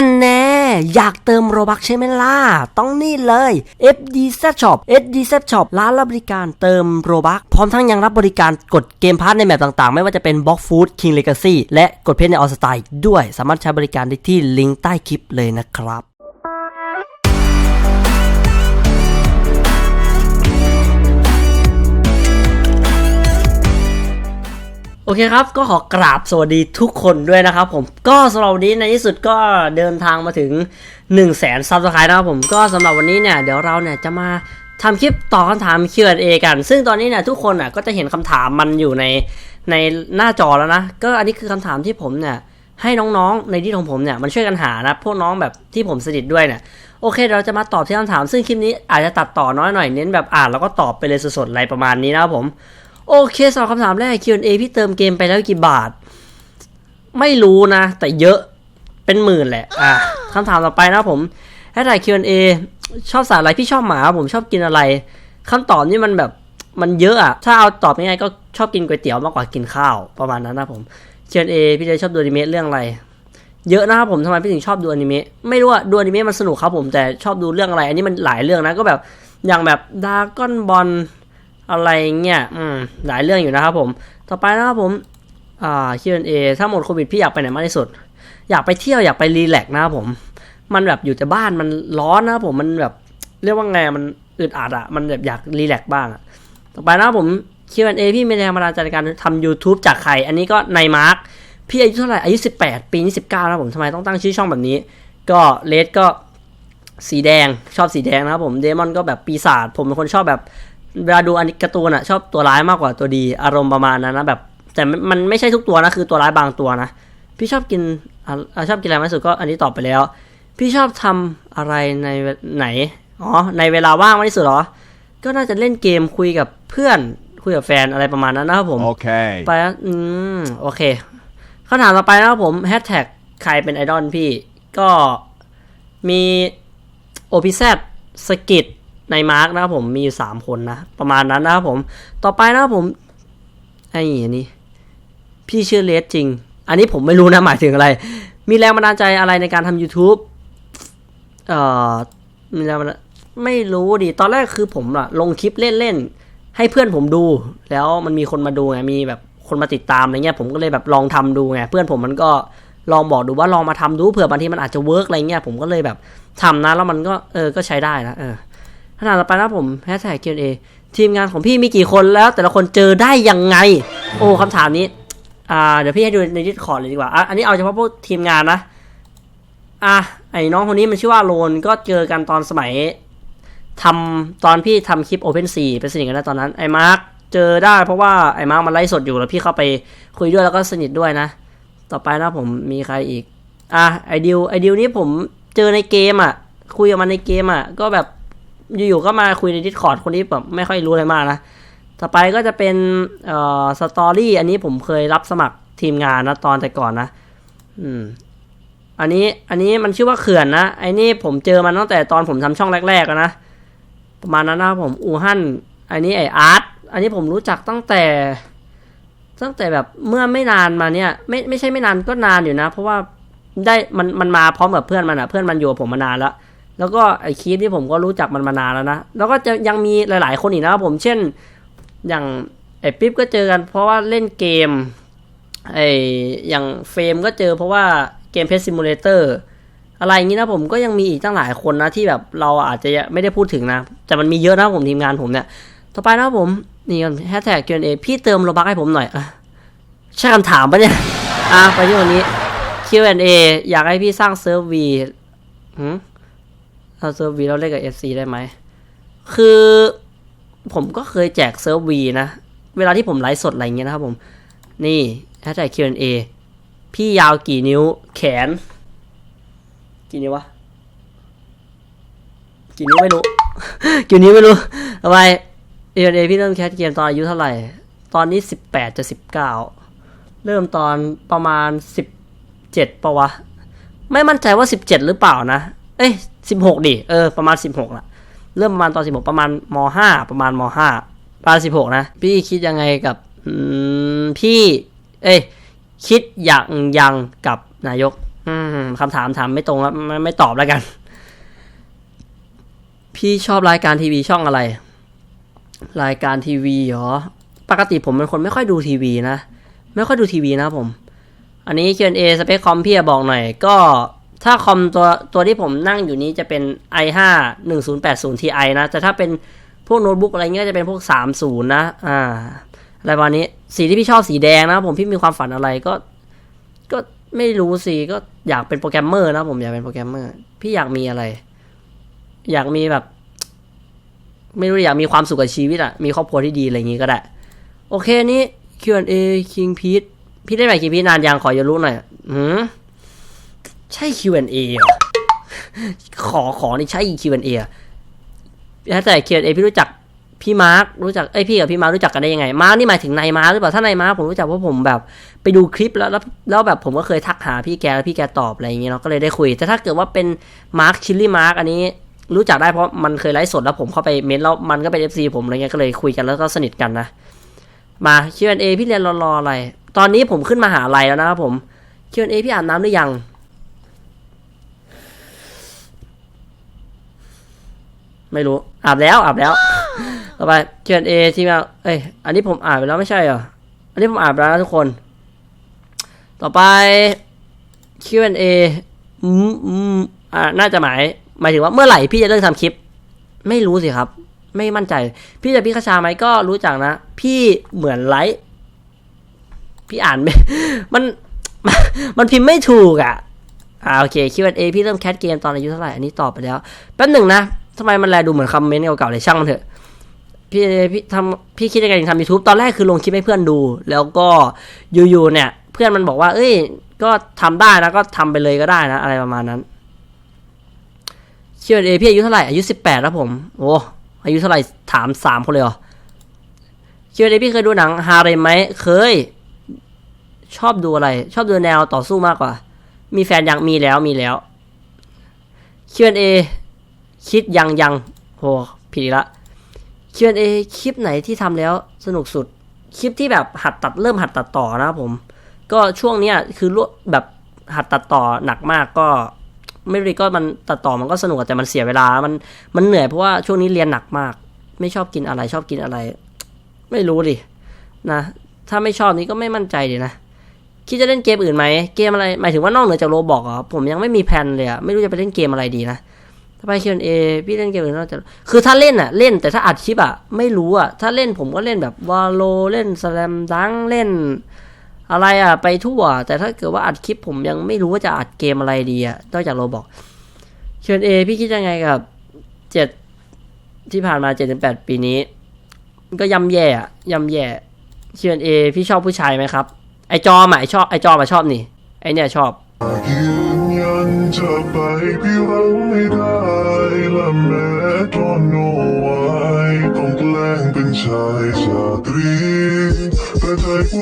ฮันแน่อยากเติมโรบักใช่ไหมล่ะ ต้องนี่เลย FD Z Shop FD Z Shop ร้านรับบริการเติมโรบักพร้อมทั้งยังรับบริการกดเกมพาร์ทในแมปต่างๆ ไม่ว่าจะเป็น Box Food King Legacy และกดเพชรในออสไตล์ด้วย สามารถใช้บริการได้ที่ลิงก์ใต้คลิปเลยนะครับ โอเคครับ ก็ขอกราบสวัสดีทุกคนด้วยนะครับผมก็สำหรับวันนี้ในที่สุดก็เดินทางมาถึง 1 0 0 0 0แสนซับสไครต์นะครับผมก็สำหรับวันนี้เนี่ยเดี๋ยวเราเนี่ยจะมาทำคลิปตอบคำถาม Q&A กัน ซึ่งตอนนี้เนี่ยทุกคนอะก็จะเห็นคำถามมันอยู่ในในหน้าจอแล้วนะ ก็อันนี้คือคำถามที่ผมเนี่ยให้น้องๆในที่ของผมเนี่ยมันช่วยกันหานะพวกน้องแบบที่ผมสนิทด้วยเนี่ยโอเค เราจะมาตอบที่คำถาม ซึ่งคลิปนี้อาจจะตัดต่อน้อยหน่อยเน้นแบบอ่านแล้วก็ตอบไปเลยสดๆอะไรประมาณนี้นะครับผม โอเคสำหรับคำถามแรก Q&A พี่เติมเกมไปแล้วกี่บาท ไม่รู้นะ แต่เยอะเป็นหมื่นแหละ อะคำถามต่อไปนะผมแฮชแท็ก Q&A ชอบสายอะไรพี่ชอบหมาผมชอบกินอะไรคำตอบนี่มันแบบมันเยอะอะถ้าเอาตอบง่ายๆก็ชอบกินก๋วยเตี๋ยวมากกว่ากินข้าวประมาณนั้นนะผม Q&A พี่เจชอบดูอนิเมะเรื่องอะไร เยอะนะครับผมทำไมพี่ถึงชอบดูอนิเมะไม่รู้อะดูอนิเมะมันสนุกครับผมแต่ชอบดูเรื่องอะไร อันนี้มันหลายเรื่องนะก็แบบอย่างแบบดาก้อนบอล อะไรเงี้ยอืมหลายเรื่องอยู่นะครับผม ต่อไปนะครับผมอ่า Q&A ถ้าหมดโควิดพี่อยากไปไหนมากที่สุด อยากไปเที่ยวอยากไปรีแลกซ์นะครับผม มันแบบอยู่แต่บ้านมันร้อนนะครับผมมันแบบเรียกว่าไงมันอึดอัดอะมันแบบอยากรีแลกซ์บ้างอะต่อไปนะครับผม Q&A พี่มีแรงบันดาลใจในการทำ YouTube จากใคร อันนี้ก็ในมาร์คพี่อายุเท่าไหร่อายุ 18 ปีนี้19นะผมทำไมต้องตั้งชื่อช่องแบบนี้ ก็เลดก็สีแดงชอบสีแดงนะครับผมเดมอนก็แบบปีศาจผมเป็นคนชอบแบบ เวลาดูอันนี้การ์ตูนอะชอบตัวร้ายมากกว่าตัวดี อารมณ์ประมาณนั้นนะแบบ แต่มันมันไม่ใช่ทุกตัวนะคือตัวร้ายบางตัวนะพี่ชอบกินอะอะชอบกินอะไรมากที่สุดก็อันนี้ตอบไปแล้ว พี่ชอบทำอะไรในไหนอ๋อในเวลาว่างมากที่สุดเหรอ ก็น่าจะเล่นเกมคุยกับเพื่อนคุยกับแฟนอะไรประมาณนั้นนะครับผม Okay. ไปแล้วอืมโอเคคำถามต่อไปนะครับผมแฮชแท็กใครเป็นไอดอลพี่ ก็มีโอพิแซสกิด ในมาร์กนะครับผมมีอยู่สามคนนะ ประมาณนั้นนะครับผม ต่อไปนะครับผมไอ้อันนี้พี่ชื่อเลสจริง อันนี้ผมไม่รู้นะหมายถึงอะไร มีแรงบันดาลใจอะไรในการทำ YouTube เอ่อมีแรงบันดาลไม่รู้ดิ ตอนแรกคือผมอะลงคลิปเล่นๆ ให้เพื่อนผมดู แล้วมันมีคนมาดูไง มีแบบคนมาติดตามอะไรเงี้ย ผมก็เลยแบบลองทำดูไง เพื่อนผมมันก็ลองบอกดูว่าลองมาทำดูเผื่อบางทีมันอาจจะเวิร์กอะไรเงี้ย ผมก็เลยแบบทำนะ แล้วมันก็เออ ก็ใช้ได้นะ เออ ขนาดไปนะผมแฮชแท็ก Q&A ทีมงานของพี่มีกี่คนแล้ว แต่ละคนเจอได้ยังไง โอ้คำถามนี้ อ่า เดี๋ยวพี่ให้ดูในดิสคอร์ดเลยดีกว่าอะอันนี้เอาเฉพาะพวกทีมงานนะ อะไอ้น้องคนนี้มันชื่อว่าโลนก็เจอกันตอนสมัยทำตอนพี่ทำคลิป Open 4เป็นสนิทกันนะตอนนั้นไอ้มาร์คเจอได้เพราะว่าไอ้มาร์คมันไลฟ์สดอยู่แล้วพี่เข้าไปคุยด้วยแล้วก็สนิทด้วยนะ ต่อไปนะผมมีใครอีก อะไอดิวไอดิวนี่ผมเจอในเกมอะคุยกับมันในเกมอะก็แบบ อยู่ๆก็มาคุยในดิสคอร์ดคนนี้แบบไม่ค่อยรู้อะไรมากนะ ต่อไปก็จะเป็นเอ่อสตอรี่อันนี้ผมเคยรับสมัครทีมงานนะตอนแต่ก่อนนะ อืม อันนี้อันนี้มันชื่อว่าเขื่อนนะไอ้นี่ผมเจอมันตั้งแต่ตอนผมทำช่องแรกๆนะประมาณนั้นนะผมอูฮั่นอันนี้ไออาร์ตอันนี้ผมรู้จักตั้งแต่ ตั้งแต่แบบเมื่อไม่นานมาเนี่ย ไม่ไม่ใช่ไม่นานก็นานอยู่นะ เพราะว่าได้มันมันมาพร้อมกับเพื่อนมันอะเพื่อนมันอยู่กับผมมานานแล้ว แล้วก็ไอคีฟที่ผมก็รู้จักมันมานานแล้วนะ แล้วก็จะยังมีหลาย ๆ คนอีกนะครับผม เช่น อย่างไอปิ๊บก็เจอกัน เพราะว่าเล่นเกม ไออย่างเฟรมก็เจอเพราะว่าเกมเพสซิมูเลเตอร์อะไรอย่างนี้นะผมก็ยังมีอีกตั้งหลายคนนะที่แบบเราอาจจะไม่ได้พูดถึงนะ แต่มันมีเยอะนะผมทีมงานผมเนี่ย ต่อไปนะผมนี่กันแฮชแท็ก Q&A พี่เติมโลบักให้ผมหน่อยอะใช่คำถามปะเนี่ย อะไปที่วันนี้ Q&A อยากให้พี่สร้างเซิร์ฟวีหืม เอาเซิร์ฟวีเราเล่นกับ FC ได้ไหม คือผมก็เคยแจกเซิร์ฟวีนะ เวลาที่ผมไลฟ์สดอะไรเงี้ยนะครับผม นี่แฮชแท็ก Q&A พี่ยาวกี่นิ้วแขน กี่นิ้ววะ กี่นิ้วไม่รู้ กี่นิ้วไม่รู้ทำไมเอเอพี่เริ่มแคสเกมตอนอายุเท่าไหร่ ตอนนี้สิบแปดจะสิบเก้าเริ่มตอนประมาณสิบเจ็ดปะวะ ไม่มั่นใจว่าสิบเจ็ดหรือเปล่านะ เอ้ยสิบหกดิเออประมาณสิบหกละเริ่มประมาณตอนสิบหกประมาณมห้าประมาณมห้าประมาณสิบหกนะ พี่คิดยังไงกับอืมพี่ เอ้ยคิดอย่างยังกับนายกคำถามถามไม่ตรงแล้วไม่ไม่ตอบแล้วกัน พี่ชอบรายการทีวีช่องอะไร รายการทีวีเหรอ ปกติผมเป็นคนไม่ค่อยดูทีวีนะ ไม่ค่อยดูทีวีนะผม อันนี้ Q&A สเปคคอมพี่อะบอกหน่อย ก็ ถ้าคอมตัวตัวที่ผมนั่งอยู่นี้จะเป็น i5 1080 Ti นะ แต่ถ้าเป็นพวกโน้ตบุ๊กอะไรเงี้ยจะเป็นพวก 30 นะ อ่า อะไรประมาณนี้ สีที่พี่ชอบสีแดงนะ ผมพี่มีความฝันอะไรก็ ก็ไม่รู้สิ ก็อยากเป็นโปรแกรมเมอร์นะ ผมอยากเป็นโปรแกรมเมอร์ พี่อยากมีอะไร อยากมีแบบ ไม่รู้อยากมีความสุขกับชีวิตอะมีครอบครัวที่ดีอะไรอย่างงี้ก็ได้ โอเคนี่ Q&A King Pete พี่ได้ไหม King Pete นานยังขออย่ารู้หน่อยหืม ใช่ Q&A ขอขอนี่ใช่ Q&A เหรอแล้วแต่ Q&A พี่รู้จักพี่มาร์ครู้จักไอพี่กับพี่มาร์ครู้จักกันได้ยังไง มาร์คนี่หมายถึงนายมาร์คหรือเปล่าถ้านายมาร์คผมรู้จักเพราะผมแบบ ไปดูคลิปแล้วแล้วแล้วแบบผมก็เคยทักหาพี่แกแล้วพี่แกตอบอะไรอย่างเงี้ยเนาะก็เลยได้คุย แต่ถ้าเกิดว่าเป็นมาร์คชิลลี่มาร์คอันนี้รู้จักได้เพราะมันเคยไลฟ์สดแล้วผมเข้าไปเม้นแล้วมันก็เป็น FC ผมอะไรเงี้ยก็เลยคุยกันแล้วก็สนิทกันนะ มา Q&A พี่เรียนรอรออะไร ตอนนี้ผมขึ้นมาหาลัยแล้วนะครับผม Q&A พี่อาบน้ำหรือยัง ไม่รู้อาบแล้วอาบแล้วต่อไป Q&A ที่มาเอ้ยอันนี้ผมอ่านไปแล้วไม่ใช่เหรออันนี้ผมอ่านไปแล้วนะทุกคน ต่อไป Q&A อืมอืมอ่าน่าจะหมายหมายถึงว่าเมื่อไหร่พี่จะเลิกทำคลิป ไม่รู้สิครับ ไม่มั่นใจ พี่จะพี่คชาไหมก็รู้จักนะ พี่เหมือนไลฟ์พี่อ่านไม่มันมันพิมพ์ไม่ถูกอะอ่าโอเค Q&A พี่เริ่มแคสเกมตอนอายุเท่าไหร่ อันนี้ตอบไปแล้ว แป๊บหนึ่งนะ ทำไมมันแลดูเหมือนคอมเมนต์เก่าๆเลยช่างมันเถอะพี่พี่ทำพี่คิดยังไงถึงทำ YouTube ตอนแรกคือลงคลิปให้เพื่อนดู แล้วก็อยู่ๆเนี่ย เพื่อนมันบอกว่า เอ้ย ก็ทำได้นะก็ทำไปเลยก็ได้นะ อะไรประมาณนั้น Q&A พี่อายุเท่าไหร่อายุสิบแปดแล้วผมโอ้อายุเท่าไหร่ถามสามคนเลยเหรอ Q&A พี่เคยดูหนังฮาเรมไหมเคย ชอบดูอะไร ชอบดูแนวต่อสู้มากกว่า มีแฟนยังมีแล้วมีแล้ว Q&A คิดยังยังโหผิดละ Q&A คลิปไหนที่ทำแล้วสนุกสุด คลิปที่แบบหัดตัดเริ่มหัดตัดต่อนะครับผม ก็ช่วงเนี้ยคือรวแบบหัดตัดต่อหนักมากก็ไม่รู้ก็มันตัดต่อมันก็สนุกแต่มันเสียเวลา มันมันเหนื่อยเพราะว่าช่วงนี้เรียนหนักมาก ไม่ชอบกินอะไรชอบกินอะไร ไม่รู้ดินะ ถ้าไม่ชอบนี้ก็ไม่มั่นใจดินะคิดจะเล่นเกมอื่นไหมเกมอะไรหมายถึงว่านอกเหนือจากโรบอกเหรอผมยังไม่มีแผนเลยอะไม่รู้จะไปเล่นเกมอะไรดีนะ ถ้าไป Q&A พี่เล่นเกมอื่นนอกจากคือถ้าเล่นอะเล่นแต่ถ้าอัดคลิปอะไม่รู้อะถ้าเล่นผมก็เล่นแบบวาโลเล่นสแลมดังเล่น อะไรอะไปทั่ว แต่ถ้าเกิดว่าอัดคลิปผมยังไม่รู้ว่าจะอัดเกมอะไรดีอะนอกจากโรบอก Q&A พี่คิดยังไงกับเจ็ดที่ผ่านมาเจ็ดถึงแปดปีนี้ ก็ย่ำแย่อะย่ำแย่ Q&A พี่ชอบผู้ชายไหมครับ ไอจอมอะไอชอบไอจอมาชอบนี่ไอเนี่ยชอบ จะไปพี่รังไม่ได้และแม้ตอนโนไวต้องแกล้งเป็นชายชาตรีแต่ใจกู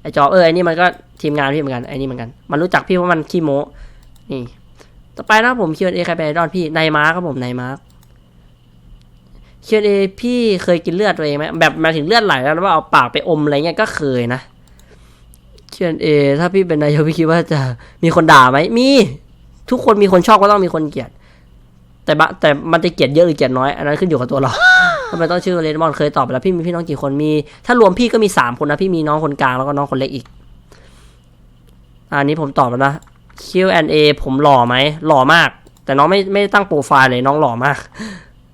ไอจอเออไอนี่มันก็ทีมงานพี่เหมือนกันไอนี่เหมือนกัน มันรู้จักพี่เพราะมันขี้โม้นี่ต่อไปนะผม Q&A ใครเป็นไอดอลพี่นายมาร์ครับผมนายมาร์ Q&A พี่เคยกินเลือดตัวเองไหมแบบมาถึงเลือดไหลแล้วแล้วว่าเอาปากไปอมอะไรเงี้ยก็เคยนะ Q&A ถ้าพี่เป็นนายกพี่คิดว่าจะมีคนด่าไหมมี ทุกคนมีคนชอบก็ต้องมีคนเกลียด แต่บะแต่มันจะเกลียดเยอะหรือเกลียดน้อย อันนั้นขึ้นอยู่กับตัวเราทำไมต้องชื่อเรดมอนเคยตอบไปแล้วพี่มีพี่น้องกี่คนมี ถ้ารวมพี่ก็มีสามคนนะ พี่มีน้องคนกลางแล้วก็น้องคนเล็กอีก อันนี้ผมตอบแล้วนะ Q&A ผมหล่อไหมหล่อมาก แต่น้องไม่ไม่ตั้งโปรไฟล์เลยน้องหล่อมาก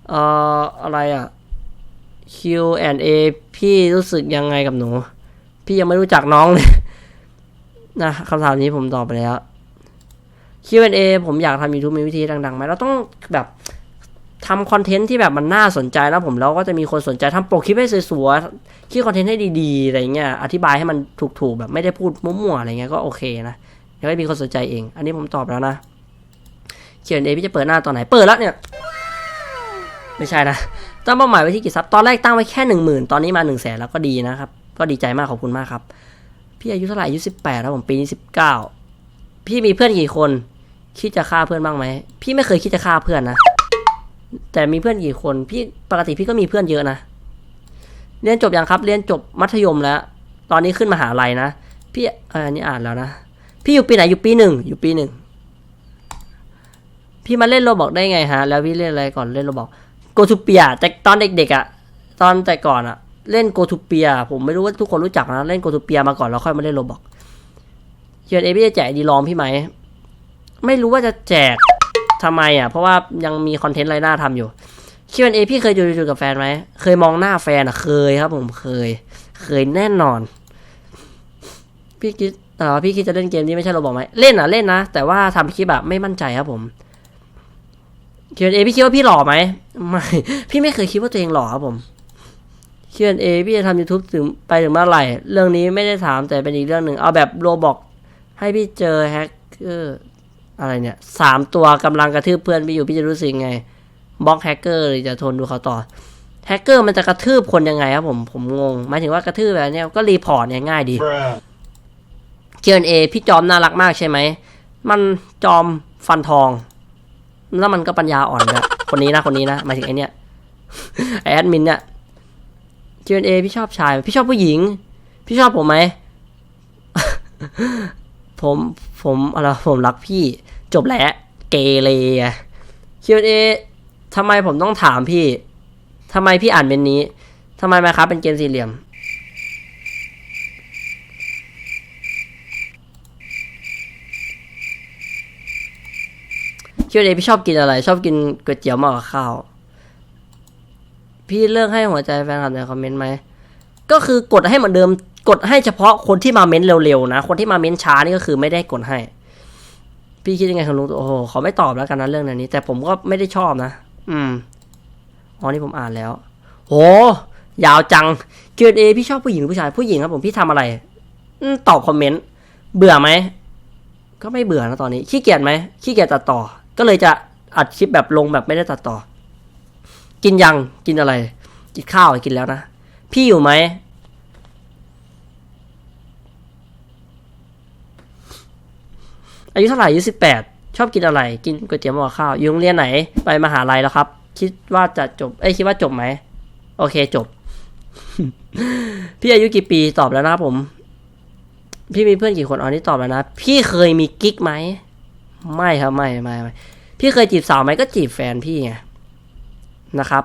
เอ่ออะไรอะ Q&A พี่รู้สึกยังไงกับหนู พี่ยังไม่รู้จักน้องเลย นะคำถามนี้ผมตอบไปแล้ว Q&A ผมอยากทำ YouTube มีวิธีดังๆไหมเราต้องแบบทำคอนเทนต์ที่แบบมันน่าสนใจแล้วผมแล้วก็จะมีคนสนใจทำโปรคลิปให้สวยๆคิดคอนเทนต์ให้ดีๆอะไรเงี้ยอธิบายให้มันถูกๆแบบไม่ได้พูดมั่วๆอะไรเงี้ยก็โอเคนะเดี๋ยวก็มีคนสนใจเอง อันนี้ผมตอบแล้วนะ Q&A พี่จะเปิดหน้าตอนไหนเปิดแล้วเนี่ย ไม่ใช่นะตั้งเป้าหมายไว้ที่กี่ซับตอนแรกตั้งไว้แค่หนึ่งหมื่นตอนนี้มาหนึ่งแสนแล้วก็ดีนะครับ ก็ดีใจมากขอบคุณมากครับ พี่อายุเท่าไหร่อายุสิบแปดแล้วผมปีนี้สิบเก้าพี่มีเพื่อนกี่คน คิดจะฆ่าเพื่อนบ้างไหมพี่ไม่เคยคิดจะฆ่าเพื่อนนะแต่มีเพื่อนกี่คนพี่ปกติพี่ก็มีเพื่อนเยอะนะเรียนจบยังครับ เรียนจบมัธยมแล้ว ตอนนี้ขึ้นมหาลัยนะพี่เอออันนี้อ่านแล้วนะพี่อยู่ปีไหนอยู่ปีหนึ่งอยู่ปีหนึ่งพี่มาเล่นโรบอกได้ไงฮะ แล้วพี่เล่นอะไรก่อนเล่นโรบอกโกทูเปียแต่ตอนเด็กๆอะตอนแต่ก่อนอะ เล่นโกทูเปียผมไม่รู้ว่าทุกคนรู้จักนะเล่นโกทูเปียมาก่อนแล้วค่อยมาเล่นโรบอกเยนเอพี่จะแจกดีลองพี่ไหม ไม่รู้ว่าจะแจกทำไมอะ เพราะว่ายังมีคอนเทนต์ไรหน้าทำอยู่ Q&A พี่เคยดูดูกับแฟนไหม เคยมองหน้าแฟนอะ เคยครับ ผมเคย เคยแน่นอน พี่คิดอ่อพี่คิดจะเล่นเกมนี้ไม่ใช่เราบอกไหมเล่นอะเล่นนะ แต่ว่าทำคลิปแบบไม่มั่นใจครับผม Q&A พี่คิดว่าพี่หล่อไหมไม่ พี่ไม่เคยคิดว่าตัวเองหล่อครับผม Q&A พี่จะทำ YouTube ถึงไปถึงเมื่อไหร่ เรื่องนี้ไม่ได้ถามแต่เป็นอีกเรื่องหนึ่ง เอาแบบโรบอกให้พี่เจอแฮกเกอร์อะไรเนี่ยสามตัวกำลังกระทืบเพื่อนพี่อยู่พี่จะรู้สึกไงบล็อกแฮกเกอร์หรือจะทนดูเขาต่อแฮกเกอร์มันจะกระทืบคนยังไงครับผมผมงงหมายถึงว่ากระทืบแบบเนี้ยก็รีพอร์ตเนี่ยง่ายดี bruh เคียนเอพี่จอมน่ารักมากใช่ไหม มันจอมฟันทอง แล้วมันก็ปัญญาอ่อนด้วยคนนี้นะคนนี้นะหมายถึงไอเนี้ยไอแอดมินเนี่ย เคีนเอพี่ชอบชาย พี่ชอบผู้หญิง พี่ชอบผมไหม ผมผมอะไรผมรักพี่ จบแล้วเกเรเคีนเอทำไมผมต้องถามพี่ทำไมพี่อ่านเป็นนี้ทำไมไหมครับเป็นเกมสี่เหลี่ยมคิวเดพี่ชอบกินอะไร ชอบกินก๋วยเตี๋ยวมากกว่าข้าว พี่เลือกให้หัวใจแฟนคลับในคอมเมนต์ไหม ก็คือกดให้เหมือนเดิม กดให้เฉพาะคนที่มาเม้นเร็วๆนะ คนที่มาเม้นช้านี่ก็คือไม่ได้กดให้ พี่คิดยังไงคุณลุงโอ้โหขอไม่ตอบแล้วกันนะเรื่องนี้ แต่ผมก็ไม่ได้ชอบนะ อืม อ๋อนี่ผมอ่านแล้ว โห ยาวจัง Q&A พี่ชอบผู้หญิงหรือผู้ชาย ผู้หญิงครับผม พี่ทำอะไรตอบคอมเมนต์ เบื่อไหม ก็ไม่เบื่อนะตอนนี้ ขี้เกียจไหม ขี้เกียจตัดต่อ ก็เลยจะอัดคลิปแบบลงแบบไม่ได้ตัดต่อ กินยังกินอะไร กินข้าวกินแล้วนะ พี่อยู่ไหมอายุเท่าไหร่อายุสิบแปดชอบกินอะไร กินก๋วยเตี๋ยวหม้อข้าวอยู่โรงเรียนไหนไปมหาลัยแล้วครับ คิดว่าจะจบ เอ้ยคิดว่าจบไหมโอเคจบ พี่อายุกี่ปีตอบแล้วนะครับผม พี่มีเพื่อนกี่คนอ๋อนี่ตอบแล้วนะ พี่เคยมีกิ๊กไหมไม่ครับไม่ไม่ไม่พี่เคยจีบสาวไหมก็จีบแฟนพี่ไง นะครับ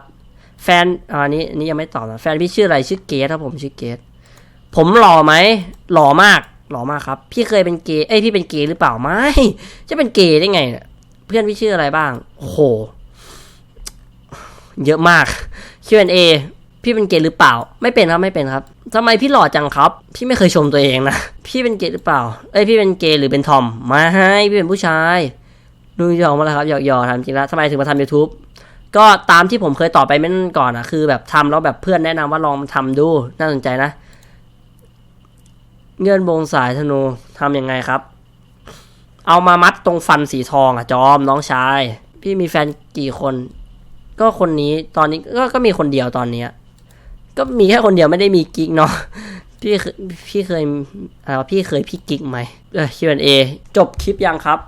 แฟนอันนี้นนี้ยังไม่ตอบนะแฟนพี่ชื่ออะไรชื่อเกสครับผมชื่อเกสผมหล่อไหมหล่อมากหล่อมากครับ พี่เคยเป็นเกย์เอ้ยพี่เป็นเกย์หรือเปล่าไม่จะเป็นเกย์ได้ไงเนี่ยเพื่อนพี่ชื่ออะไรบ้างโอ้โหเยอะมาก Q&A พี่เป็นเกย์หรือเปล่า ไม่เป็นครับไม่เป็นครับทำไมพี่หล่อจังครับ พี่ไม่เคยชมตัวเองนะพี่เป็นเกย์หรือเปล่า เอ้ยพี่เป็นเกย์หรือเป็นทอมไม่พี่เป็นผู้ชายดูหยอกมาแล้วครับหยอกหยอกทำจริงแล้วทำไมถึงมาทำ YouTube ก็ตามที่ผมเคยตอบไปเมื่อก่อนอะคือแบบทำแล้วแบบเพื่อนแนะนำว่าลองทำดู น่าสนใจนะ เงื่อนวงสายธนูทำยังไงครับ เอามามัดตรงฟันสีทองอะจอมน้องชาย พี่มีแฟนกี่คน ก็คนนี้ตอนนี้ก็ก็มีคนเดียวตอนเนี้ยก็มีแค่คนเดียวไม่ได้มีกิ๊กเนาะพี่เคยพี่เคยอะไรวะพี่เคยพี่กิ๊กไหมเออ Q&A จบคลิปยังครับ